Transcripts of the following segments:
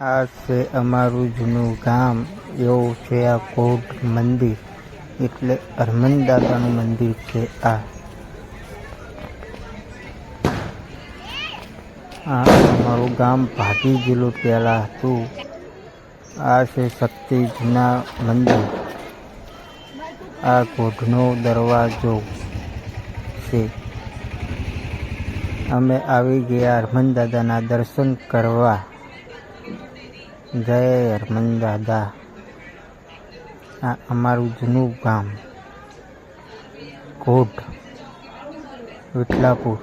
આ છે અમારું જૂનું ગામ. એવું છે આ કોટ મંદિર. એટલે હરમન દાદાનું મંદિર છે આ. આ અમારું ગામ ભાટી જિલ્લો પહેલાં હતું. આ છે શક્તિ જૂના મંદિર. આ કોઢનો દરવાજો છે. અમે આવી ગયા હરમન દાદાના દર્શન કરવા. જય હરમન દાદા આ અમારું જૂનું ગામ, કોટ વિઠલાપુર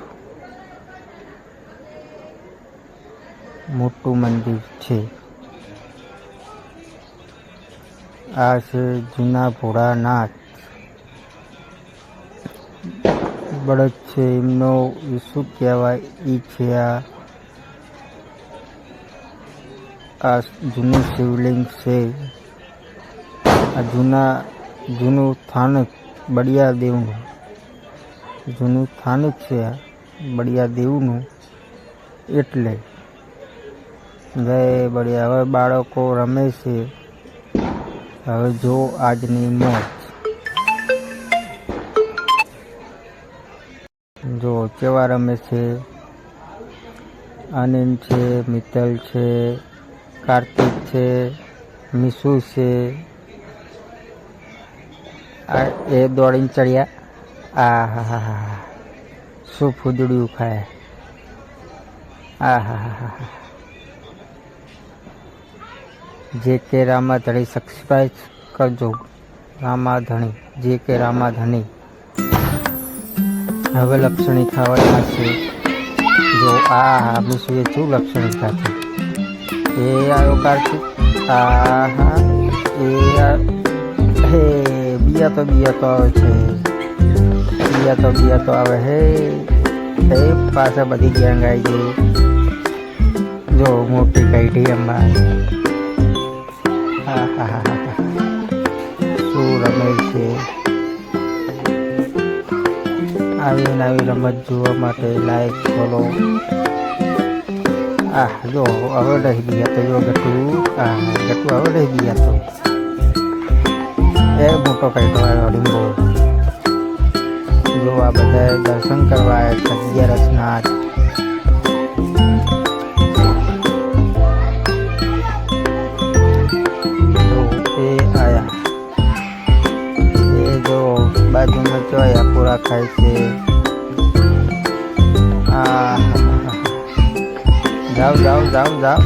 મોટું મંદિર છે. આ છે જૂના ભોળાનાથ. બળદ છે, એમનો શું કહેવાય એ છે આ આ જૂનું શિવલિંગ છે. આ જૂના, જૂનું સ્થાનક બળિયાદેવનું, જૂનું સ્થાનક છે આ બળિયાદેવનું એટલે. જય બળિયા. હવે બાળકો રમે છે. હવે જો આજની મોજ. જો કેવા રમે છે? આનંદ છે, મિત્તલ છે. કાર્તિક છે, મિસુ છે એ દોડીને ચડ્યા. આ હા હા હા શું ફૂદડ્યું ખાય? આ હા હા હા જે કે રામાધણી સબસ્ક્રાઈબ કરજો. રામાધણી, જે કે રામાધણી. હવે લક્ષણી ખાવાના છે. જો આ હા મિસુએ શું લક્ષણી ખાધી? એ આવ્યો કાર્તિક આ હા એ હે બીજા તો બિયા તો આવે છે. બીજા તો બિયા તો આવે હે. એ પાછા બધી ગેંગ આવી ગઈ. જો, મોટી કાઢી એમાં હા હા હા શું રમે છે? આવી નવી રમત જોવા માટે લાઈક ફોલો આ જો હવે રહી ગયા તો જો ગટુ આ ગટુ હવે રહી ગયા તો એ મોટો કાઢો આવ્યો લીંબો જો આ બધા દર્શન કરવા આવ્યા છે અગિયારસના જો એ આયા એ જો બાજુમાં ચોયા પૂરા ખાય છે આ જાઓ જાઓ જાઓ જાઓ.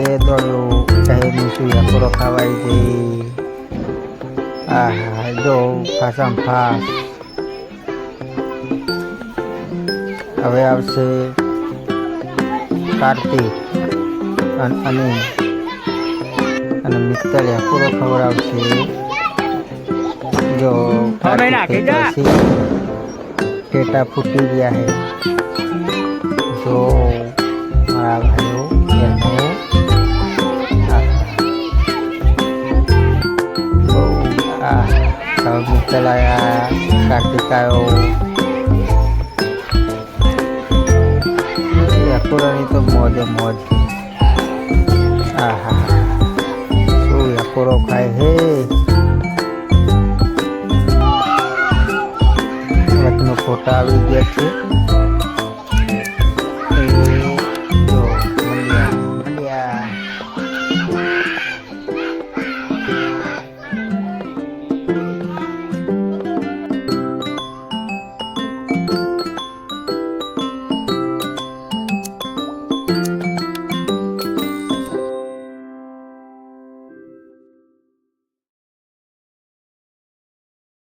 એ દોડ્યું કહે મીઠું પૂરો ખાવાય છે. આ હા જો ફાસામ ફાસ હવે આવશે કાર્તિક અને અને અને મિત્તલ પૂરો ખબર આવશે જો જા. ટેટા ફૂટી ગયા હે. જો, મારા ભાઈઓ, બહેનો. બહુ આ મિત્તલ આયા કાર્તિક આવ્યો યાકુરાની તો મોજે મોજ. આહા. શું યાકુરો ખાય હે? વચનો ફોટા આવી ગયા છે